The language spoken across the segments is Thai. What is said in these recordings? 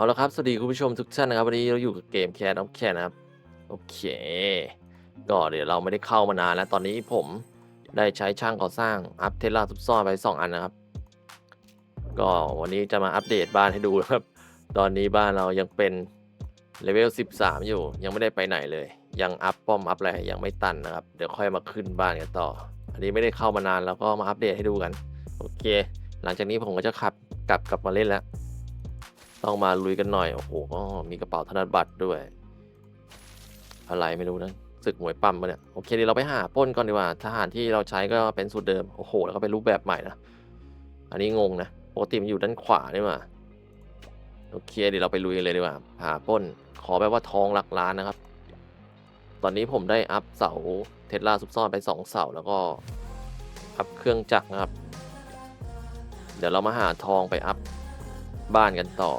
เอาละครับ สวัสดีคุณผู้ชมทุกท่านนะครับ วันนี้เราอยู่กับเกมแคสออฟแคนะครับ โอเค ก็เดี๋ยวเราไม่ได้เข้ามานานแล้ว ตอนนี้ผมได้ใช้ช่างก่อสร้างอัพเทสลาซุปซ่อนไป 2 อันนะครับ ก็วันนี้จะมาอัปเดตบ้านให้ดูนะครับ ตอนนี้บ้านเรายังเป็นเลเวล 13 อยู่ ยังไม่ได้ไปไหนเลย ยังอัพป้อมอัพอะไรยังไม่ตันนะครับ เดี๋ยวค่อยมาขึ้นบ้านกันต่อ อันนี้ไม่ได้เข้ามานานแล้วก็มาอัปเดตให้ดูกัน โอเค หลังจากนี้ผมก็จะขับกลับกลับมาเล่นแล้ว ต้องมาลุยกันหน่อย โอ้โหก็มีกระเป๋าธนบัตรด้วย อะไรไม่รู้นะศึกหวยปั๊มปะเนี่ยโอเคเดี๋ยวเราไปหาป้นก่อนดีกว่าทหารที่เราใช้ก็เป็นสูตรเดิมโอ้โห แล้วก็เป็นรูปแบบใหม่นะอันนี้งงนะปกติมันอยู่ด้านขวานี่มาโอเคเดี๋ยวเราไปลุยเลยดีกว่า หาป้น ขอแบบว่าทองหลักล้านนะครับ ตอนนี้ผมได้อัพเสาเทสลาซุปซ่อนไปสองเสาแล้วก็อัพเครื่องจักรนะครับ เดี๋ยวเรามาหาทองไปอัพ บ้านกันต่อ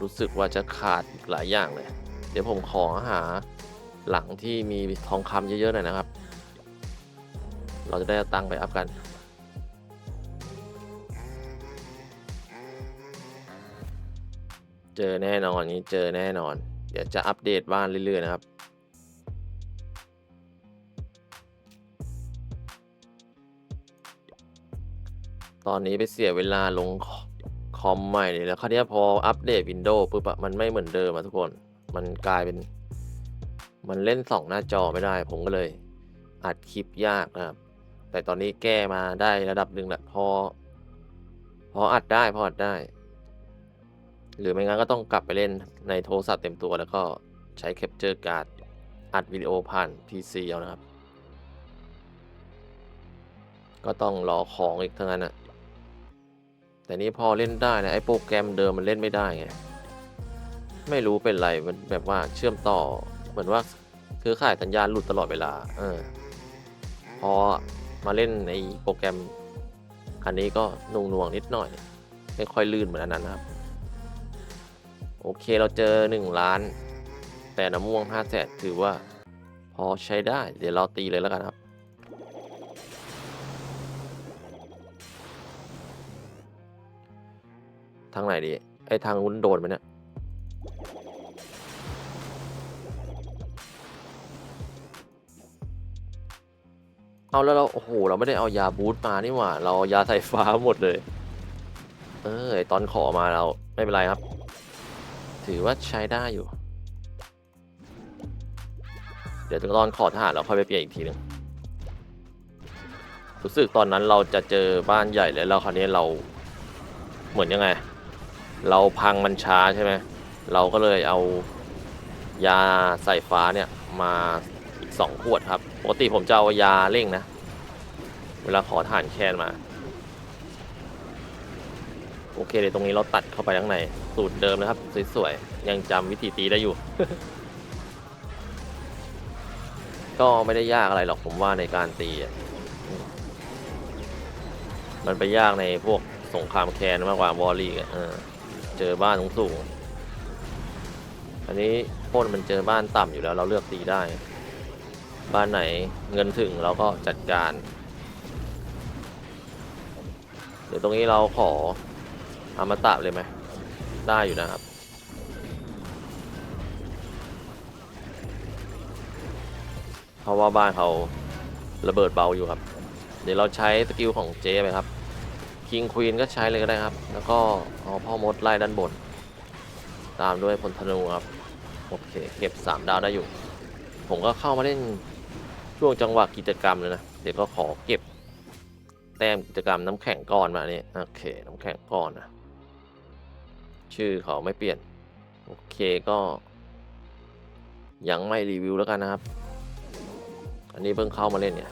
รู้สึกว่าจะขาดอีกหลายอย่างเลย เดี๋ยวผมขอหาหลังที่มีทองคำเยอะๆหน่อยนะครับ เราจะได้ตังค์ไปอัพกัน เจอแน่นอนนี้เจอแน่นอน เดี๋ยวจะอัปเดตบ้านเรื่อยๆนะครับตอนนี้ไปเสียเวลาลง คอมใหม่เลยแล้วคราวนี้พออัปเดต Windows ปุ๊บอะมันไม่เหมือนเดิมอะทุกคน มันกลายเป็น มันเล่นสองหน้าจอไม่ได้ ผมก็เลย อัดคลิปยากนะครับ แต่ตอนนี้แก้มาได้ระดับหนึ่งแหละพอ พออัดได้พออัดได้ หรือไม่งั้นก็ต้องกลับไปเล่นในโทรศัพท์เต็มตัวแล้วก็ใช้แคปเจอร์การ์ดอัดวิดีโอผ่าน PC เอานะครับ ก็ต้องรอของอีกทั้งนั้นอะ แต่นี้พอเล่นได้นะไอ้โปรแกรมเดิมมันเล่นไม่ได้ไงไม่รู้เป็นไรมันแบบว่าเชื่อมต่อเหมือนว่าเครือข่ายสัญญาณหลุดตลอดเวลา เออ พอมาเล่นในโปรแกรม อันนี้ก็หน่วงๆนิดหน่อย ไม่ค่อยลื่นเหมือนอันนั้นนะครับ โอเคเราเจอ 1 ล้าน แต่น้ำม่วง5แสนถือว่า พอใช้ได้ เดี๋ยวเราตีเลยแล้วกันครับ ทางไหนดี ไอทางนู้นโดนไหมเนี่ย เอาแล้วเรา โอ้โห เราไม่ได้เอายาบูทมานี่หว่า เราเอายาไฟฟ้าหมดเลย เออไอตอนขอมาเราไม่เป็นไรครับ ถือว่าใช้ได้อยู่ เดี๋ยวตอนขอทหารเราค่อยไปเปลี่ยนอีกทีหนึงรู้สึกตอนนั้นเราจะเจอบ้านใหญ่แล้วเราคราวนี้เราเหมือนยังไง เราพังมันช้าใช่ไหมเราก็เลยเอายาใส่ฟ้าเนี่ยมาอีกสองขวดครับ ปกติผมจะเอายาเร่งนะ เวลาขอฐานแคนมา โอเคเดี๋ยวตรงนี้เราตัดเข้าไปข้างใน สูตรเดิมนะครับ สวยๆ ยังจำวิธีตีได้อยู่ ก็ไม่ได้ยากอะไรหรอกผมว่าในการตี มันไปยากในพวกสงครามแคนมากกว่าวอลลี่อะ เจอบ้านสูงๆอันนี้พ่นมันเจอบ้านต่ำอยู่แล้วเราเลือกตีได้ บ้านไหนเงินถึงเราก็จัดการ เดี๋ยวตรงนี้เราขออามาตะเลยไหมได้อยู่นะครับ เพราะว่าบ้านเขาระเบิดเบาอยู่ครับ เดี๋ยวเราใช้สกิลของเจไปครับ คิงควีนก็ใช้เลยก็ได้ครับ แล้วก็เอาพ่อมดไล่ด้านบน ตามด้วยพลธนูครับ โอเค เก็บ 3 ดาวได้อยู่ ผมก็เข้ามาเล่นช่วงจังหวะกิจกรรมเลยนะ เดี๋ยวก็ขอเก็บ แต้มกิจกรรมน้ำแข็งก้อนมาเนี่ยโอเค น้ำแข็งก้อนนะชื่อเขาไม่เปลี่ยน โอเคก็ ยังไม่รีวิวแล้วกันนะครับ อันนี้เพิ่งเข้ามาเล่นเนี่ย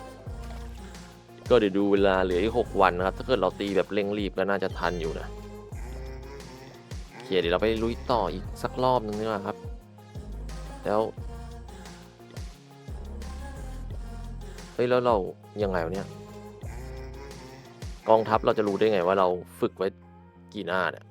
ก็เดี๋ยวดูเวลาเหลืออีกหกวันนะครับ ถ้าเกิดเราตีแบบเร่งรีบก็น่าจะทันอยู่นะโอเคเดี๋ยวเราไปลุยต่ออีกสักรอบนึงดีกว่าครับ แล้วเฮ้ยแล้วเรายังไงวะเนี่ยกองทัพเราจะรู้ได้ไงว่าเราฝึกไว้กี่หน้าเนี่ย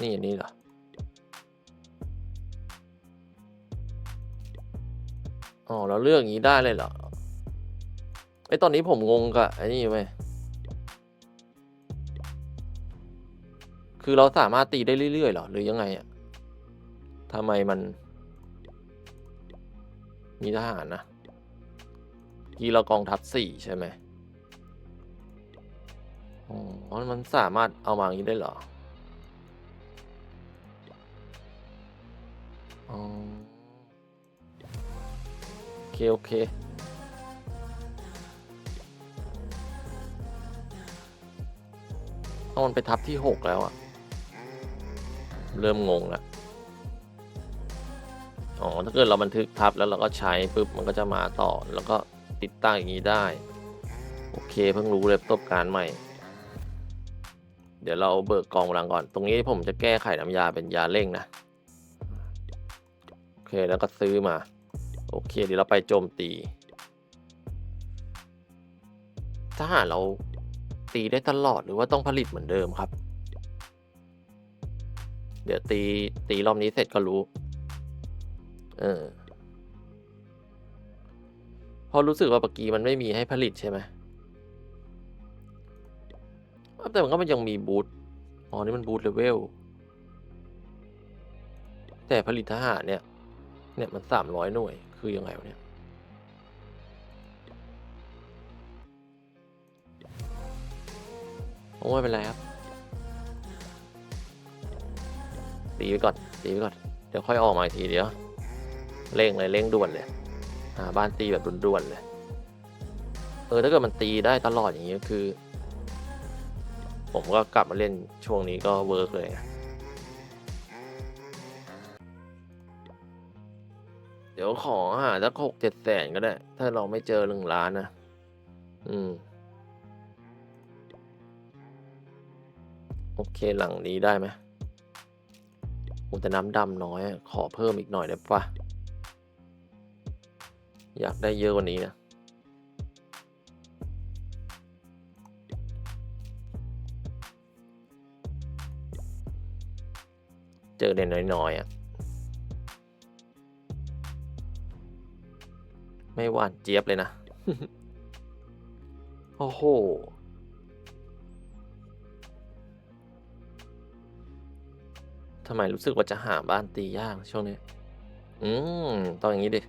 นี่อันนี่เหรอ อ๋อ เราเลือกอย่างนี้ได้เลยเหรอ ไอตอนนี้ผมงงกับไอ้นี่ไหมคือเราสามารถตีได้เรื่อยๆเหรอ หรือยังไงอะทำไมมัน มีทหารนะ กีเรากองทัพสี่ใช่ไหม อ๋อ มันสามารถเอามาอย่างนี้ได้เหรอ อ๋อ โอเค โอเค เอามันไปทับที่หกแล้วอะเริ่มงงล้วอ๋อ ถ้าเกิดเราบันทึกทับแล้วเราก็ใช้ปุ๊บ มันก็จะมาต่อ แล้วก็ติดตั้งอย่างนี้ได้ โอเค เพิ่งรู้เลยประสบการณ์ใหม่ เดี๋ยวเราเบิกกองกำลังก่อน ตรงนี้ผมจะแก้ไขน้ำยาเป็นยาเร่งนะ โอเคแล้วก็ซื้อมา โอเค เดี๋ยวเราไปโจมตีทหารเราตีได้ตลอดหรือว่าต้องผลิตเหมือนเดิมครับ เดี๋ยวตีตีรอบนี้เสร็จก็รู้ เออเพอรู้สึกว่าปกีมันไม่มีให้ผลิตใช่ไหมอ้าว แต่มันก็มันยังมีบูทอ๋อนี่มันบูทเลเวล แต่ผลิตทหารเนี่ย เนี่ยมันสามร้อยหน่วย คือยังไงวะเนี่ยโอ้ไม่เป็นไรครับ ตีไปก่อน ตีไปก่อน เดี๋ยวค่อยออกมาอีกทีเดียว เร่งเลยเร่งด่วนเลยหาบ้านตีแบบด่วนๆเลย เออถ้าเกิดมันตีได้ตลอดอย่างนี้คือ ผมก็กลับมาเล่นช่วงนี้ก็เวิร์กเลยเดี๋ยวขอหาสักหกเจ็ดแสนก็ได้ ถ้าเราไม่เจอหนึ่งล้านนะ อืม โอเคหลังนี้ได้ไหมอ้แต่น้ำดำน้อย ขอเพิ่มอีกหน่อยได้ปะอยากได้เยอะกว่านี้นะ อเด่นน้อยๆอะไม่หวานเจี๊ยบเลยนะ โอ้โห ทำไมรู้สึกว่าจะหาบ้านตียากช่วงนี้ อืมต้องอย่างนี้ดิ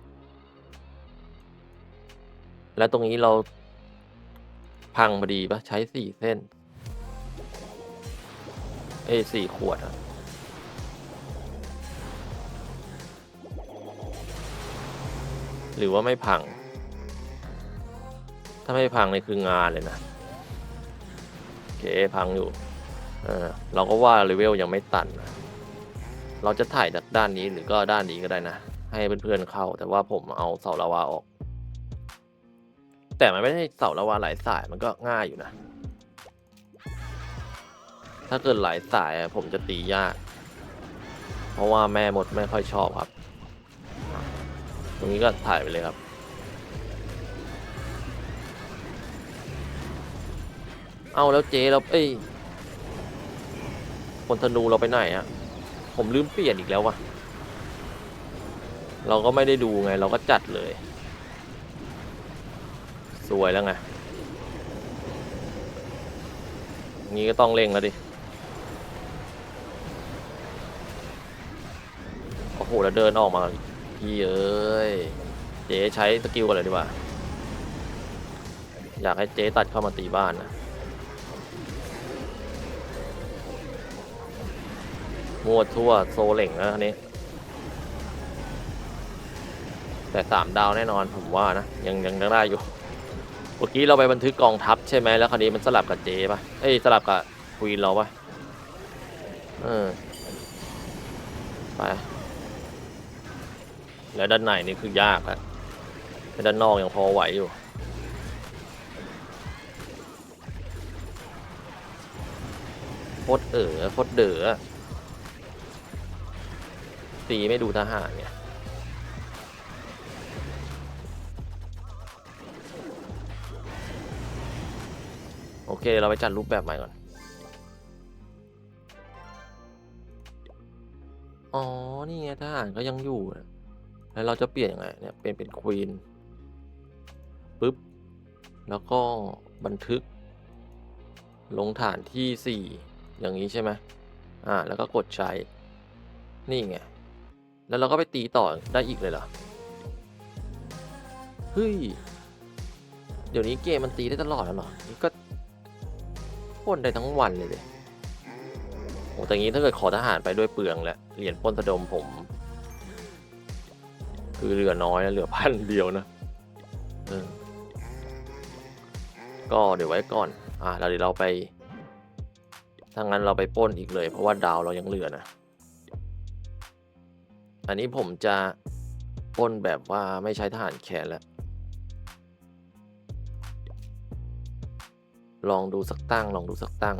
แล้วตรงนี้เรา พังพอดีปะใช้สี่เส้น เอ้สี่ขวดอะ หรือว่าไม่พัง ถ้าไม่พังนี่คืองานเลยนะโอเคพังอยู่เออเราก็ว่าเลเวลยังไม่ตันนะเราจะถ่ายจากด้านนี้หรือก็ด้านนี้ก็ได้นะ ให้เพื่อนๆเข้า แต่ว่าผมเอาเสาลาวาออก แต่มันไม่ได้เสาลาวาหลายสายมันก็ง่ายอยู่นะ ถ้าเกิดหลายสายผมจะตียาก เพราะว่าแม่มดไม่ค่อยชอบครับ ตรงนี้ก็ถ่ายไปเลยครับ เอาแล้วเจ๊เราเอ้ยคนธนูเราไปไหนอะผมลืมเปลี่ยนอีกแล้ววะเราก็ไม่ได้ดูไง เราก็จัดเลย สวยแล้วไงงี้ก็ต้องเร่งแล้วดิ โอ้โห แล้วเดินออกมา พี่เอ้ย เจ๊ใช้สกิลกันเลยดีกว่าอยากให้เจ๊ตัดเข้ามาตีบ้านนะมั่วทั่วโซเหล่งนะอันนี้ แต่สามดาวแน่นอนผมว่านะ ยังยังได้อยู่เมื่อกี้เราไปบันทึกกองทัพใช่ไหมแล้วคราวนี้มันสลับกับเจป่ะเอ้ยสลับกับควีนเราป่ะเออไป แล้วด้านในนี่คือยากอะแต่ด้านนอกยังพอไหวอยู่โคตรเอ๋อโคตรเด๋อตีไม่ดูทหารเนี่ยโอเค เราไปจัดรูปแบบใหม่ก่อน อ๋อ นี่ไงทหารก็ยังอยู่อะ แล้วเราจะเปลี่ยนยังไงเนี่ยเป็นเป็นควีนปุ๊บ แล้วก็บันทึก ลงฐานที่สี่อย่างนี้ใช่ไหมอ่า แล้วก็กดใช้ นี่ไง แล้วเราก็ไปตีต่อได้อีกเลยเหรอ เฮ้ย เดี๋ยวนี้เกมมันตีได้ตลอดแล้วเหรอ นี่ก็พ่นได้ทั้งวันเลยเลยโอ้แต่งี้ถ้าเกิดขอทหารไปด้วยเปลืองแหละเหรียญปล้นสะดมผม คือเหลือน้อยนะเหลือพันเดียวนะก็เดี๋ยวไว้ก่อน อะแล้วเดี๋ยวเราไป ถ้างั้นเราไปป้นอีกเลย เพราะว่าดาวเรายังเหลือนะ อันนี้ผมจะป้นแบบว่าไม่ใช้ทหารแขนแล้ว ลองดูสักตั้ง ลองดูสักตั้ง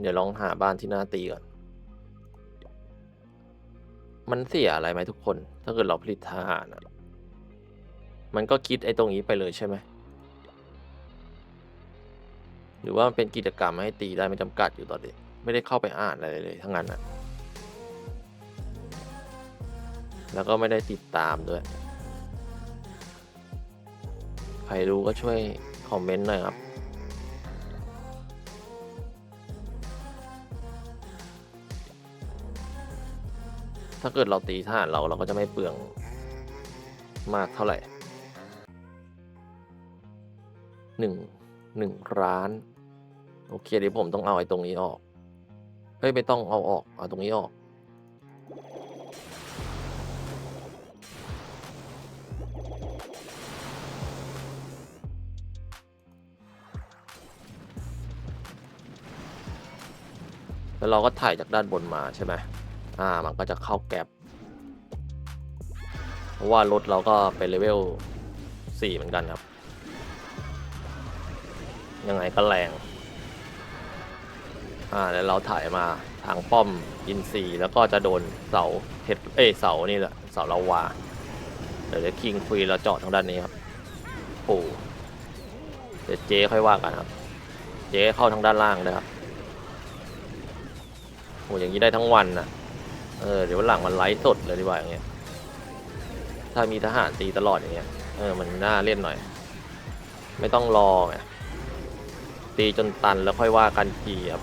เดี๋ยวลองหาบ้านที่น่าตีก่อน มันเสียอะไรไหมทุกคน ถ้าเกิดเราผลิตทหารอะมันก็คิดไอ้ตรงนี้ไปเลยใช่ไหม หรือว่ามันเป็นกิจกรรมให้ตีได้ไม่จำกัดอยู่ตอนนี้ไม่ได้เข้าไปอ่านอะไรเลยทั้งนั้นอะแล้วก็ไม่ได้ติดตามด้วย ใครรู้ก็ช่วยคอมเมนต์หน่อยครับ ถ้าเกิดเราตีทหารเราเราก็จะไม่เปลืองมากเท่าไหร่หนึ่งหนึ่งร้าน โอเคเดี๋ยวผมต้องเอาไอ้ตรงนี้ออก เฮ้ย ไม่ต้องเอาออกเอาตรงนี้ออก แล้วเราก็ถ่ายจากด้านบนมาใช่ไหม อ่ามันก็จะเข้าแก็บเพราะว่ารถเราก็เป็นเลเวล4เหมือนกันครับ ยังไงก็แรง อ่าแล้วเราถ่ายมาทางป้อมอินซีแล้วก็จะโดนเสาเห็ดเอ้เสานี่แหละเสาลาวาเดี๋ยวจะคิงคุยเราเจาะทางด้านนี้ครับโอ้เดี๋ยวเจ๊ค่อยว่ากันครับ เจ๊เข้าทางด้านล่างนะครับโอ้อย่างนี้ได้ทั้งวันนะ เออเดี๋ยววันหลังมันไลฟ์สดเลยดีกว่าอย่างเงี้ยถ้ามีทหารตีตลอดอย่างเงี้ยเออมันน่าเล่นหน่อย ไม่ต้องรอไงตีจนตันแล้วค่อยว่ากันทีครับ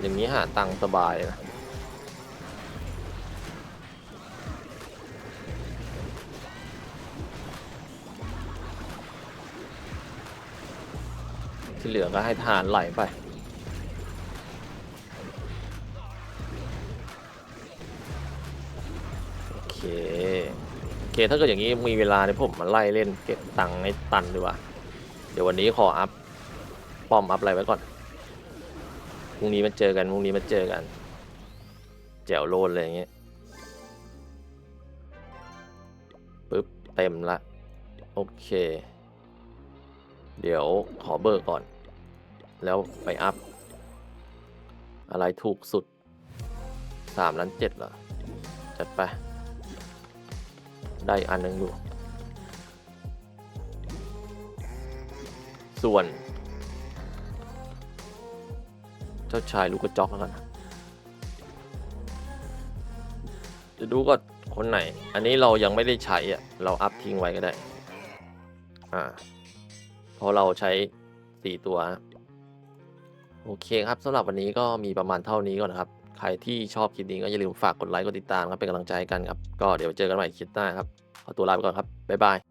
อย่างนี้หาตังสบายนะ ที่เหลือก็ให้ทหารไหลไป โอเค โอเค ถ้าเกิดอย่างนี้มีเวลาเนี่ยผมมาไล่เล่นเก็บตังค์ให้ตันดีกว่า เดี๋ยววันนี้ขออัพป้อมอัพอะไรไว้ก่อน พรุ่งนี้มาเจอกัน พรุ่งนี้มาเจอกัน แจ๋วโลนเลยอย่างเงี้ยปึ๊บ เต็มละ โอเค เดี๋ยวขอเบอร์ก่อน แล้วไปอัพ อะไรถูกสุดสามล้านเจ็ดเหรอ จัดไป ได้อันหนึงอยู่ ส่วน เจ้าชายลูกกระจอกแล้วกันจะดูก่อนคนไหน อันนี้เรายังไม่ได้ใช้อะ เราอัพทิ้งไว้ก็ได้ อ่าพราะเราใช้สี่ตัว โอเคครับสำหรับวันนี้ก็มีประมาณเท่านี้ก่อนนะครับ ใครที่ชอบคลิปนี้ก็อย่าลืมฝากกดไลค์กดติดตามครับเป็นกำลังใจให้กันครับ ก็เดี๋ยวเจอกันใหม่คลิปหน้าครับ ขอตัวลาไปก่อนครับ บ๊ายบาย